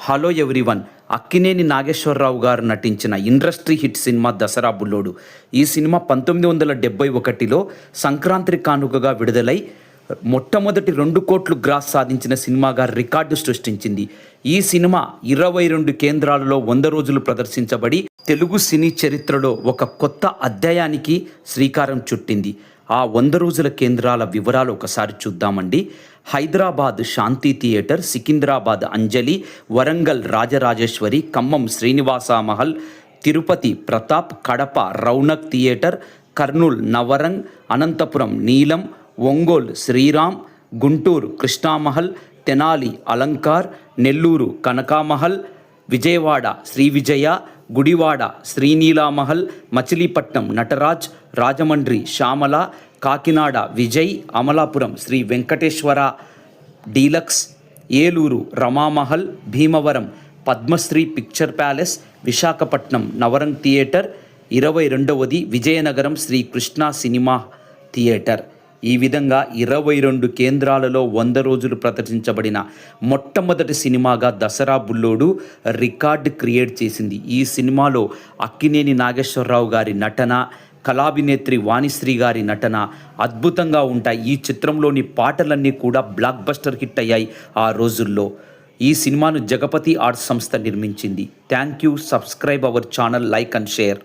Hello everyone. Akkineni Nageswararao గారు నటించిన industry hit cinema Dasara Bullodu. ఈ సినిమా పంతొమ్మిది వందల డెబ్బై ఒకటిలో సంక్రాంతి కానుకగా విడుదలై మొట్టమొదటి రెండు కోట్లు గ్రాస్ సాధించిన సినిమాగా రికార్డు సృష్టించింది. ఈ సినిమా ఇరవై రెండు కేంద్రాలలో వంద రోజులు ప్రదర్శించబడి తెలుగు సినీ చరిత్రలో ఒక కొత్త అధ్యాయానికి శ్రీకారం చుట్టింది. ఆ వంద రోజుల కేంద్రాల వివరాలు ఒకసారి చూద్దామండి. Hyderabad Shanti theatre Secunderabad Anjali Warangal Rajarajeshwari Khammam Srinivasa Mahal Tirupati Pratap Kadapa Raunak theatre Kurnool Navrang Anantapuram Neelam Ongole Sriram Guntur Krishna Mahal Tenali Alankar Nellore Kanaka Mahal Vijayawada Sri Vijaya Gudivada Sri Neela Mahal Machilipatnam Nataraj Rajahmundry Shyamala Kakinada Vijay Amalapuram Sri Venkateswara deluxe Eluru Rama Mahal Bhimavaram Padmasri picture palace Visakhapatnam Navrang theatre ఇరవై రెండవది Vizianagaram Sri Krishna cinema theatre. ఈ విధంగా ఇరవై రెండు కేంద్రాలలో వంద రోజులు ప్రదర్శించబడిన మొట్టమొదటి సినిమాగా దసరా బుల్లోడు రికార్డ్ క్రియేట్ చేసింది. ఈ సినిమాలో అక్కినేని నాగేశ్వరరావు గారి నటన కళాభినేత్రి వాణిశ్రీ గారి నటన అద్భుతంగా ఉంటాయి. ఈ చిత్రంలోని పాటలన్నీ కూడా బ్లాక్ బస్టర్ హిట్ అయ్యాయి ఆ రోజుల్లో. ఈ సినిమాను జగపతి ఆర్ట్స్ సంస్థ నిర్మించింది. Thank you. Subscribe our channel. Like and share.